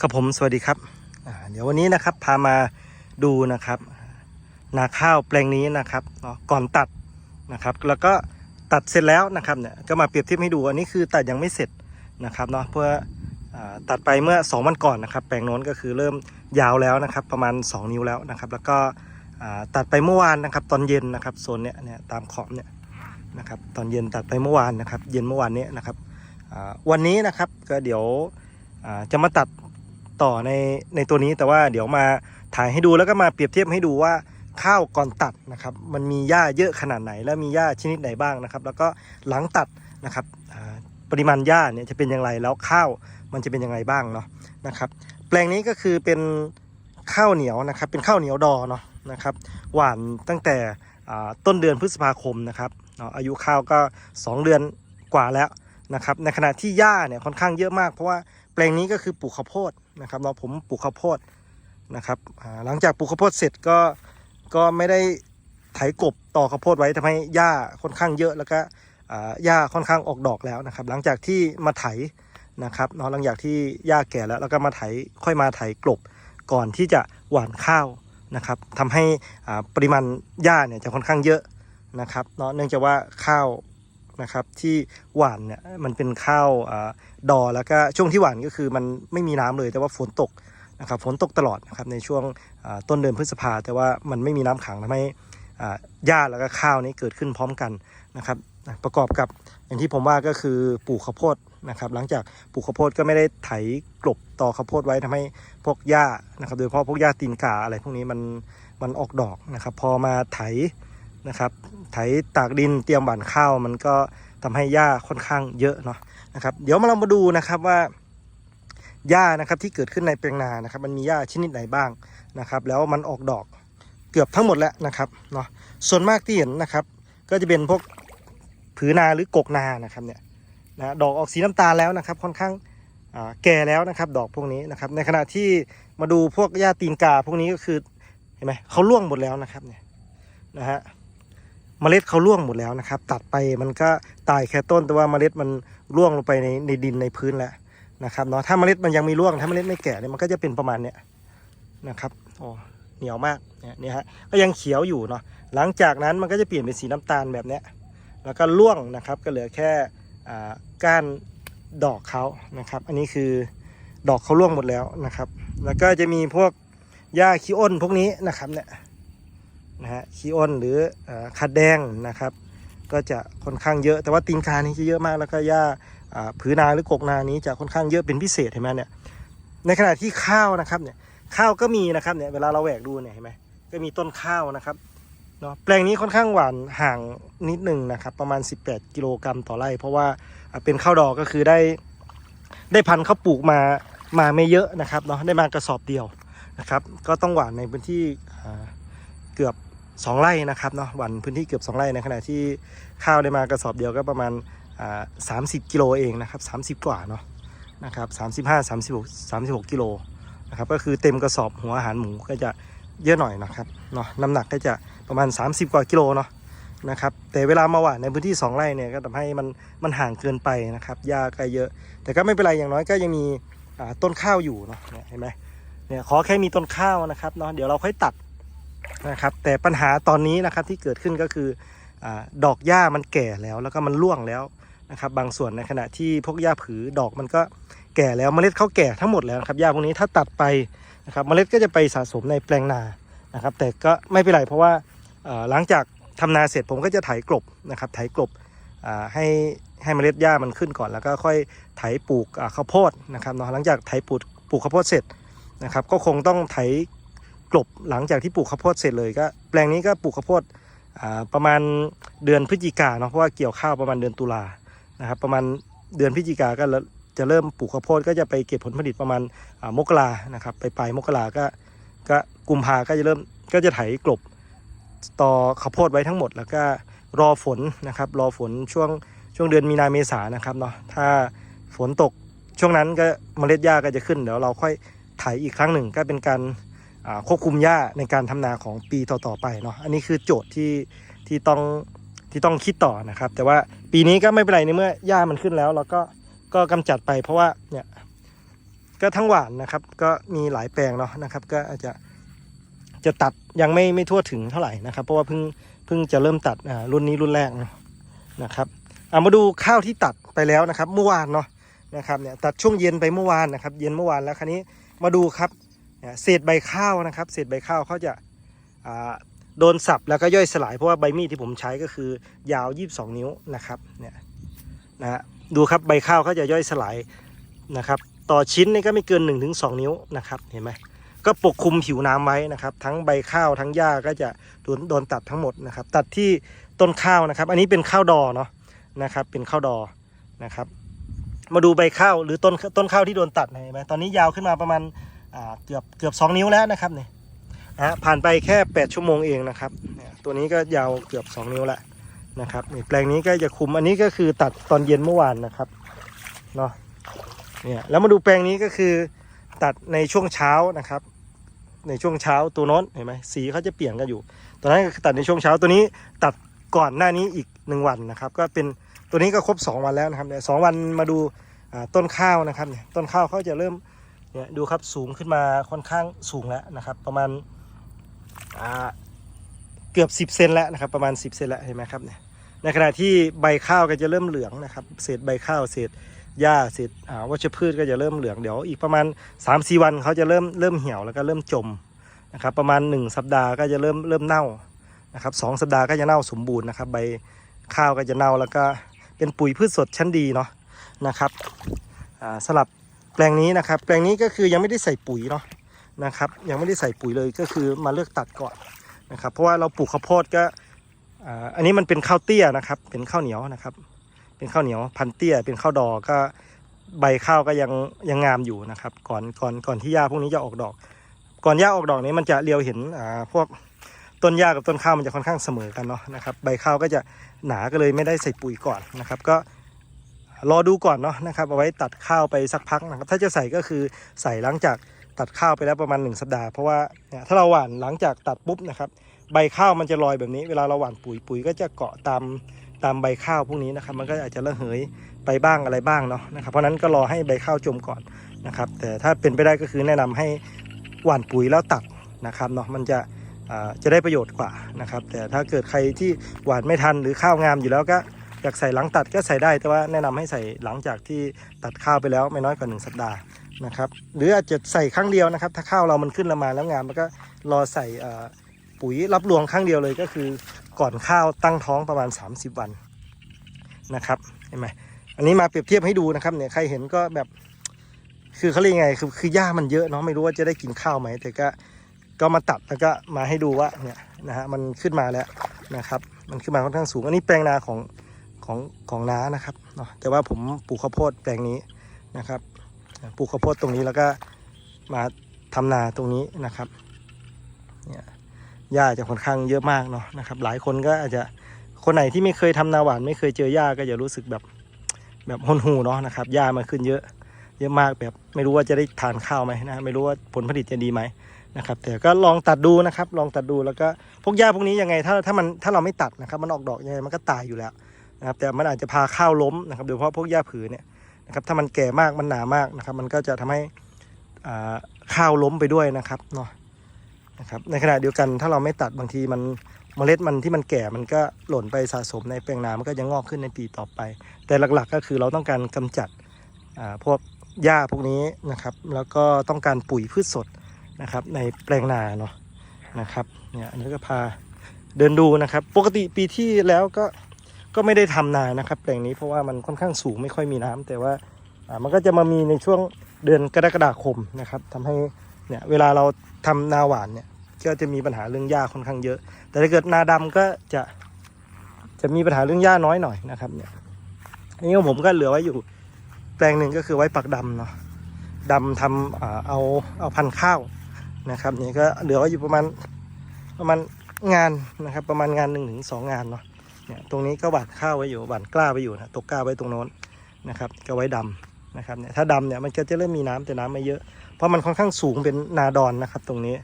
ครับผมสวัสดีครับ เดี๋ยววันนี้นะครับพามาดูนะครับ นาข้าวแปลงนี้นะครับเนาะก่อนตัดนะครับ แล้วก็ตัดเสร็จแล้วนะครับเนี่ยก็มาเปรียบเทียบให้ดูอันนี้คือตัดยังไม่เสร็จนะครับเนาะเพื่อตัดไปเมื่อ 2 วันก่อนนะครับ แปลงโน้นก็คือเริ่มยาวแล้วนะครับ ประมาณ 2 นิ้วแล้วนะครับ แล้วก็ตัดไปเมื่อวานนะครับตอนเย็นนะครับโซนเนี้ยเนี่ยตามขอบเนี่ยนะครับตอนเย็นตัดไปเมื่อวานนะครับ เย็นเมื่อวานนี้นะครับวันนี้นะครับก็เดี๋ยวจะมาตัด ต่อในในตัวนี้แต่ว่าเดี๋ยวมาถ่ายให้ดูแล้วก็มาเปรียบเทียบให้ดูว่าข้าวก่อนตัดนะครับมันมีหญ้าเยอะขนาดไหน และมีหญ้าชนิดไหนบ้างนะครับ แล้วก็หลังตัดนะครับปริมาณหญ้าเนี่ยจะเป็นอย่างไรแล้วข้าวมันจะเป็นยังไงบ้างเนาะนะครับ แปลงนี้ก็คือเป็นข้าวเหนียวนะครับ เป็นข้าวเหนียวดอเนาะนะครับหวานตั้งแต่ต้นเดือนพฤษภาคมนะครับเนาะอายุข้าวก็ 2 เดือนกว่าแล้วนะครับในขณะที่หญ้าเนี่ยค่อนข้างเยอะมากเพราะว่า แปลงนี้ก็คือปลูกข้าวโพดนะครับเนาผมปลูกข้าวโพดนะครับหลังจากปลูกข้าวโพดเสร็จก็ก็ไม่ได้ไถกบต่อข้าวโพดไว้ทำให้หญ้าค่อนข้างเยอะแล้วก็หญ้าค่อนข้างออกดอกแล้วนะครับ หลังจากที่มาไถนะครับเนาะหลังจากที่หญ้าแก่แล้วแล้วก็มาไถค่อยมาไถกลบก่อนที่จะหว่านข้าวนะครับทำให้ปริมาณหญ้าเนี่ยจะค่อนข้างเยอะนะครับเนาะเนื่องจากว่าข้าว นะครับที่หวานเนี่ยมันเป็นข้าวอ่าดอแล้วก็ช่วงที่หวานก็คือมันไม่มีน้ำเลยแต่ว่าฝนตกนะครับฝนตกตลอดนะครับในช่วงต้นเดือนพฤษภาแต่ว่ามันไม่มีน้ำขังทำให้อ่าหญ้าแล้วก็ข้าวนี้เกิดขึ้นพร้อมกันนะครับประกอบกับอย่างที่ผมว่าก็คือปลูกข้าวโพดนะครับหลังจากปลูกข้าวโพดก็ไม่ได้ไถกลบต่อข้าวโพดไว้ทำให้พวกหญ้านะครับโดยเฉพาะพวกหญ้าตีนกาอะไรพวกนี้มันมันออกดอกนะครับพอมาไถ นะครับไถตากดินเตรียมหว่านข้าวมันก็ทำให้หญ้าค่อนข้างเยอะเนาะนะครับเดี๋ยวมาเรามาดูนะครับว่าหญ้านะครับที่เกิดขึ้นในแปลงนานะครับ มันมีหญ้าชนิดไหนบ้างนะครับ แล้วมันออกดอกเกือบทั้งหมดแล้วนะครับเนาะส่วนมากที่เห็นนะครับ ก็จะเป็นพวกผือนาหรือกกนานะครับเนี่ยนะดอกออกสีน้ำตาลแล้วนะครับ ค่อนข้างแก่แล้วนะครับ ดอกพวกนี้นะครับ ในขณะที่มาดูพวกหญ้าตีนกาพวกนี้ก็คือเห็นไหมเขาล่วงหมดแล้วนะครับเนี่ยนะฮะ เมล็ดเขาร่วงหมดแล้วนะครับ ตัดไปมันก็ตายแค่ต้นแต่ว่าเมล็ดมันร่วงลงไปในในดินในพื้นแล้วนะครับเนาะถ้าเมล็ดมันยังม่ร่วงถ้าเมล็ดไม่แก่เนี่ยมันก็จะเป็นประมาณเนี้ยนะครับโอ้เหนียวมากเนี่ยนี่ฮะก็ยังเขียวอยู่เนาะหลังจากนั้นมันก็จะเปลี่ยนเป็นสีน้ำตาลแบบเนี้ยแล้วก็ร่วงนะครับก็เหลือแค่อ่าก้านดอกเขานะครับ อันนี้คือดอกเขาร่วงหมดแล้วนะครับ แล้วก็จะมีพวกหญ้าขี้อ้นพวกนี้นะครับเนี่ย นะฮะขี้อ้นหรือเอ่อขัดแดงนะครับ ก็จะค่อนข้างเยอะแต่ว่าตีนกานี่จะเยอะมากแล้วก็หญ้าอ่าผือนาหรือกกนานี้จะค่อนข้างเยอะเป็นพิเศษเห็นไหมเนี่ยในขณะที่ข้าวนะครับเนี่ยข้าวก็มีนะครับเนี่ยเวลาเราแหวกดูเนี่ยเห็นไหมก็มีต้นข้าวนะครับเนาะแปลงนี้ค่อนข้างหวานห่างนิดหนึ่งนะครับ ประมาณ 18 กิโลกรัมต่อไร่ เพราะว่าเป็นข้าวดอกก็คือได้ ได้พันธุ์ข้าวปลูกมามาไม่เยอะนะครับเนาะได้มากระสอบเดียวนะครับ ก็ต้องหวานในพื้นที่เกือบ สองไร่นะครับเนาะวันพื้นที่เกือบ 2 ไร่ในขณะที่ข้าวได้มากระสอบเดียวก็ประมาณอ่าสามสิบกิโลเองนะครับสามสิบกว่าเนาะนะครับสามสิบห้าสามสิบหกสามสิบหกกิโลนะครับก็คือเต็มกระสอบหัวอาหารหมูก็จะเยอะหน่อยนะครับเนาะน้ำหนักก็จะประมาณ 30 กว่ากิโลเนาะนะครับแต่เวลามาหว่านในพื้นที่ 2 ไร่เนี่ยก็ทำให้มันมันห่างเกินไปนะครับหญ้าก็เยอะ แต่ก็ไม่เป็นไรอย่างน้อยก็ยังมีต้นข้าวอยู่เนาะเห็นไหมเนี่ยขอแค่มีต้นข้าวนะครับเนาะเดี๋ยวเราค่อยตัด นะครับแต่ปัญหาตอนนี้นะครับที่เกิดขึ้นก็คืออดอกหญ้ามันแก่แล้วแล้วก็มันร่วงแล้วนะครับบางส่วนในขณะที่พวกหญ้าผือดอกมันก็แก่แล้วเมล็ดเขาแก่ทั้งหมดแล้วครับหญ้าพวกนี้ถ้าตัดไปนะครับเมล็ดก็จะไปสะสมในแปลงนานะครับ แต่ก็ไม่เป็นไรเพราะว่าหลังจากทำนาเสร็จผมก็จะไถกลบนะครับไถกลบให้ให้เมล็ดหญ้ามันขึ้นก่อน แล้วก็ค่อยไถปลูกข้าวโพดนะครับเนาะหลังจากไถปลูกปลูกข้าวโพดเสร็จนะครับก็คงต้องไถ กลบหลังจากที่ปลูกข้าวโพดเสร็จเลยก็แปลงนี้ก็ปลูกข้าวโพดประมาณเดือนพฤศจิกาเนาะเพราะว่าเกี่ยวข้าวประมาณเดือนตุลานะครับประมาณเดือนพฤศจิกาก็จะเริ่มปลูกข้าวโพดก็จะไปเก็บผลผลิตประมาณมกรานะครับไปปลายมกราก็ก็กุมภาก็จะเริ่มก็จะไถกลบต่อข้าวโพดไว้ทั้งหมด แล้วก็รอฝนนะครับรอฝนช่วงช่วงเดือนมีนาเมษานะครับเนาะถ้าฝนตกช่วงนั้นก็เมล็ดหญ้าก็จะขึ้นเดี๋ยวเราค่อยไถอีกครั้งหนึ่งก็เป็นการ ควบคุมหญ้าในการทำนาของปีต่อๆไปเนาะอันนี้คือโจทย์ที่ที่ต้องที่ต้องคิดต่อนะครับ แต่ว่าปีนี้ก็ไม่เป็นไรในเมื่อหญ้ามันขึ้นแล้ว เราก็ก็กำจัดไป เพราะว่าเนี่ยก็ทั้งหวานนะครับ ก็มีหลายแปลงเนาะนะครับ ก็อาจจะจะตัดยังไม่ไม่ทั่วถึงเท่าไหร่นะครับ เพราะว่าเพิ่งเพิ่งจะเริ่มตัดอ่ารุ่นนี้รุ่นแรกนะนะครับเอามาดูข้าวที่ตัดไปแล้วนะครับ เมื่อวานเนาะนะครับเนี่ยตัดช่วงเย็นไปเมื่อวานนะครับ เย็นเมื่อวานแล้วคราวนี้มาดูครับ เศษใบข้าวนะครับ เศษใบข้าวเขาจะโดนสับแล้วก็ย่อยสลายเพราะว่าใบมีดที่ผมใช้ก็คือยาว 22 นิ้วนะครับเนี่ยนะฮะดูครับใบข้าวเขาจะย่อยสลายนะครับ ต่อชิ้นนี่ก็ไม่เกิน 1-2 นิ้วนะครับเห็นไหมก็ปกคลุมผิวน้ำไว้นะครับ ทั้งใบข้าวทั้งหญ้าก็จะโดนโดนตัดทั้งหมดนะครับ ตัดที่ต้นข้าวนะครับ อันนี้เป็นข้าวดอเนาะนะครับ เป็นข้าวดอนะครับ มาดูใบข้าวหรือต้นต้นข้าวที่โดนตัดเห็นไหมตอนนี้ยาวขึ้นมาประมาณ เกือบเกือบ2นิ้วแล้วนะครับเนี่ยนะฮะผ่านไปแค่ 8 ชั่วโมงเองนะครับเนี่ยตัวนี้ก็ยาวเกือบ 2 นิ้วแล้วนะครับแปลงนี้ก็จะคุมอันนี้ก็คือตัดตอนเย็นเมื่อวานนะครับเนาะเนี่ยแล้วมาดูแปลงนี้ก็คือตัดในช่วงเช้านะครับ ในช่วงเช้าตัวน้นเห็นไหมสีเขาจะเปลี่ยนกันอยู่ตอนนั้นก็คือตัดในช่วงเช้าตัวนี้ตัดก่อนหน้านี้อีกหนึ่งวันนะครับ ก็เป็นตัวนี้ก็ครบ 2 วันแล้วนะครับเนี่ยสองวันมาดูต้นข้าวนะครับเนี่ยต้นข้าวเขาจะเริ่ม เนี่ยดูครับสูงขึ้นมาค่อนข้างสูงแล้วนะครับ ประมาณอ่าเกือบ 10เซนแล้วนะครับ ประมาณ 10เซนแล้วเห็นไหมครับเนี่ยในขณะที่ใบข้าวก็จะเริ่มเหลืองนะครับเศษใบข้าวเศษหญ้าเศษวัชพืชก็จะเริ่มเหลืองเดี๋ยวอีกประมาณ 3-4 วันเขาจะเริ่มเริ่มเหี่ยวแล้วก็เริ่มจมนะครับประมาณ 1 สัปดาห์ก็จะเริ่มเริ่มเน่านะครับสสัปดาห์ก็จะเน่าสมบูรณ์นะครับใบข้าวก็จะเน่าแล้วก็เป็นปุ๋ยพืชสดชั้นดีเนาะนะครับสลับ แปลงนี้นะครับ แปลงนี้ก็คือยังไม่ได้ใส่ปุ๋ยเนาะนะครับ ยังไม่ได้ใส่ปุ๋ยเลยก็คือมาเลือกตัดก่อนนะครับ เพราะว่าเราปลูกข้าวโพดก็อันนี้มันเป็นข้าวเตี้ยนะครับ เป็นข้าวเหนียวนะครับ เป็นข้าวเหนียวพันเตี้ย เป็นข้าวดอก็ใบข้าวก็ยังยังงามอยู่นะครับ ก่อนก่อนก่อนที่หญ้าพวกนี้จะออกดอก ก่อนหญ้าออกดอกนี้มันจะเรียวเห็นอ่าพวกต้นหญ้ากับต้นข้าวมันจะค่อนข้างเสมอกันเนาะนะครับ ใบข้าวก็จะหนาก็เลยไม่ได้ใส่ปุ๋ยก่อนนะครับ ก็ รอดูก่อนเนาะนะครับเอาไว้ตัดข้าวไปสักพักนะครับถ้าจะใส่ก็คือใส่หลังจากตัดข้าวไปแล้วประมาณ 1 สัปดาห์เพราะว่าเนี่ยถ้าเราหว่านหลังจากตัดปุ๊บนะครับใบข้าวมันจะลอยแบบนี้ เวลาเราหว่านปุ๋ยปุ๋ยก็จะเกาะตามตามใบข้าวพวกนี้นะครับมันก็อาจจะระเหยไปบ้างอะไรบ้างเนาะนะครับเพราะนั้นก็รอให้ใบข้าวจมก่อนนะครับแต่ถ้าเป็นไปได้ก็คือแนะนำให้หว่านปุ๋ยแล้วตัดนะครับเนาะมันจะอ่าจะได้ประโยชน์กว่านะครับแต่ถ้าเกิดใครที่หว่านไม่ทันหรือข้าวงามอยู่แล้วก็ อยากใส่หลังตัดก็ใส่ได้แต่ว่าแนะนำให้ใส่หลังจากที่ตัดข้าวไปแล้วไม่น้อยกว่า 1 สัปดาห์นะครับหรืออาจจะใส่ครั้งเดียวนะครับ ถ้าข้าวเรามันขึ้นละมาแล้วงามแล้วก็รอใส่ปุ๋ยรับรวงครั้งเดียวเลยก็คือก่อนข้าวตั้งท้องประมาณ 30 วันนะครับเห็นไหมอันนี้มาเปรียบเทียบให้ดูนะครับเนี่ยใครเห็นก็แบบคือเขาเรียกไงคือคือหญ้ามันเยอะเนาะไม่รู้ว่าจะได้กินข้าวไหมแต่ก็ก็มาตัดแล้วก็มาให้ดูว่าเนี่ยนะฮะมันขึ้นมาแล้วนะครับ มันขึ้นมาค่อนข้างสูง อันนี้แปลงนาของ ของของน้านะครับเนาะแต่ว่าผมปลูกข้าวโพดแปลงนี้นะครับปลูกข้าวโพดตรงนี้แล้วก็มาทำนาตรงนี้นะครับเนี่ยหญ้าจะค่อนข้างเยอะมากเนาะนะครับ หลายคนก็อาจจะคนไหนที่ไม่เคยทำนาหวาน ไม่เคยเจอหญ้าก็จะรู้สึกแบบแบบหนหูเนาะนะครับหญ้ามันขึ้นเยอะเยอะมากแบบไม่รู้ว่าจะได้ทานข้าวไหมนะไม่รู้ว่าผลผลิตจะดีไหมนะครับแต่ก็ลองตัดดูนะครับ ลองตัดดูแล้วก็พวกหญ้าพวกนี้ยังไงถ้าถ้ามันถ้าเราไม่ตัดนะครับ มันออกดอกยังไงมันก็ตายอยู่แล้ว นะครับแต่มันอาจจะพาข้าวล้มนะครับโดยเฉพาะพวกหญ้าผืนเนี่ยนะครับถ้ามันแก่มากมันหนามากนะครับ มันก็จะทำให้ข้าวล้มไปด้วยนะครับเนาะนะครับในขณะเดียวกันถ้าเราไม่ตัดบางทีมันเมล็ดมันที่มันแก่มันก็หล่นไปสะสมในแปลงนามันก็จะงอกขึ้นในปีต่อไป แต่หลักๆก็คือเราต้องการกำจัดพวกหญ้าพวกนี้นะครับ แล้วก็ต้องการปุ๋ยพืชสดนะครับ ในแปลงนาเนาะนะครับเนี่ยอันนี้ก็พาเดินดูนะครับ ปกติปีที่แล้วก็ ก็ไม่ได้ทำนานะครับแปลงนี้เพราะว่ามันค่อนข้างสูงไม่ค่อยมีน้ำแต่ว่ามันก็จะมามีในช่วงเดือนกรกฎาคมนะครับทำให้เนี่ยเวลาเราทำนาหวานเนี่ยก็จะมีปัญหาเรื่องหญ้าค่อนข้างเยอะ แต่ถ้าเกิดนาดำก็จะจะมีปัญหาเรื่องหญ้าน้อยหน่อยนะครับเนี่ยอันนี้ของผมก็เหลือไว้อยู่แปลงหนึ่งก็คือไว้ปักดำเนาะดำทำอ่าเอาเอาพันข้าวนะครับนี่ก็เหลือไว้อยู่ประมาณประมาณงานนะครับประมาณงานหนึ่งถึงสองงานเนาะ เนี่ยตรงนี้ก็หว่านข้าวไว้อยู่หว่านกล้าไว้อยู่นะตกกล้าไว้ตรงโน้นนะครับ ก็ไว้ดำนะครับเนี่ยถ้าดำเนี่ยมันก็จะเริ่มมีน้ำแต่น้ำไม่เยอะ เพราะมันค่อนข้างสูงเป็นนาดอนนะครับ ตรงนี้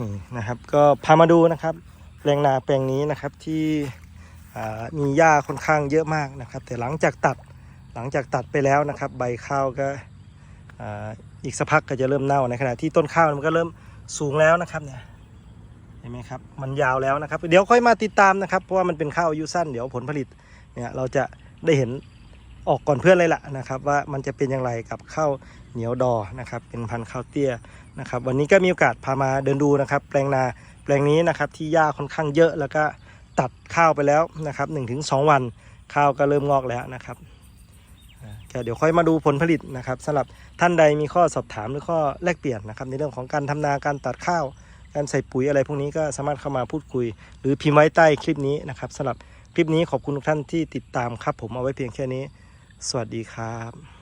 นี่นะครับก็พามาดูนะครับแปลงนาแปลงนี้นะครับที่มีหญ้าค่อนข้างเยอะมากนะครับ แต่หลังจากตัดหลังจากตัดไปแล้วนะครับ ใบข้าวก็อีกสักพักก็จะเริ่มเน่าในขณะที่ต้นข้าวมันก็เริ่มสูงแล้วนะครับเนี่ย ห็นไหมครับมันยาวแล้วนะครับ เดี๋ยวค่อยมาติดตามนะครับ เพราะว่ามันเป็นข้าวอายุสั้นเดี๋ยวผลผลิตเนี่ยเราจะได้เห็นออกก่อนเพื่อนเลยล่ะนะครับว่ามันจะเป็นอย่างไรกับข้าวเหนียวดอนะครับเป็นพันธุ์ข้าวเตี้ยนะครับวันนี้ก็มีโอกาสพามาเดินดูนะครับ แปลงนาแปลงนี้นะครับที่หญ้าค่อนข้างเยอะแล้วก็ตัดข้าวไปแล้วนะครับ1-2 วันข้าวก็เริ่มงอกแล้วนะครับเดี๋ยวค่อยมาดูผลผลิตนะครับสำหรับท่านใดมีข้อสอบถามหรือข้อแลกเปลี่ยนนะครับในเรื่องของการทำนาการตัดข้าว การใส่ปุ๋ยอะไรพวกนี้ก็สามารถเข้ามาพูดคุย หรือพิมพ์ไว้ใต้คลิปนี้นะครับสำหรับคลิปนี้ขอบคุณทุกท่านที่ติดตามครับ ผมเอาไว้เพียงแค่นี้ สวัสดีครับ